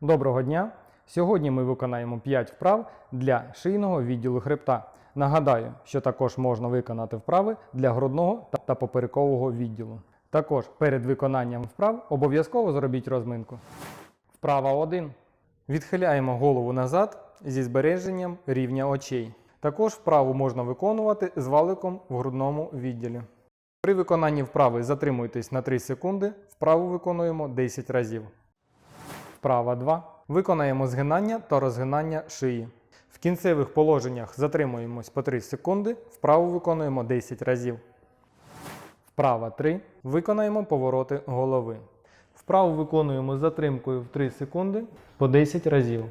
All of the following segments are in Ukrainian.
Доброго дня! Сьогодні ми виконаємо 5 вправ для шийного відділу хребта. Нагадаю, що також можна виконати вправи для грудного та- поперекового відділу. Також перед виконанням вправ обов'язково зробіть розминку. Вправа 1. Відхиляємо голову назад зі збереженням рівня очей. Також вправу можна виконувати з валиком в грудному відділі. При виконанні вправи затримуйтесь на 3 секунди, вправу виконуємо 10 разів. Вправа 2. Виконаємо згинання та розгинання шиї. В кінцевих положеннях затримуємось по 3 секунди, вправу виконуємо 10 разів. Вправа 3. Виконаємо повороти голови. Вправу виконуємо з затримкою в 3 секунди по 10 разів.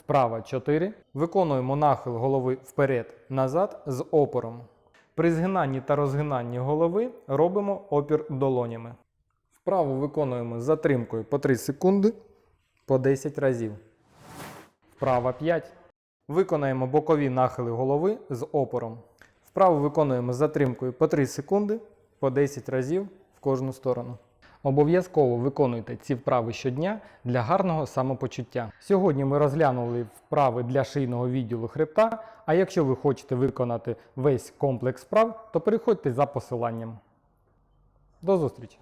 Вправа 4. Виконуємо нахил голови вперед-назад з опором. При згинанні та розгинанні голови робимо опір долонями. Вправу виконуємо з затримкою по 3 секунди по 10 разів. Вправа 5. Виконаємо бокові нахили голови з опором. Вправу виконуємо з затримкою по 3 секунди по 10 разів в кожну сторону. Обов'язково виконуйте ці вправи щодня для гарного самопочуття. Сьогодні ми розглянули вправи для шийного відділу хребта. А якщо ви хочете виконати весь комплекс вправ, то переходьте за посиланням. До зустрічі!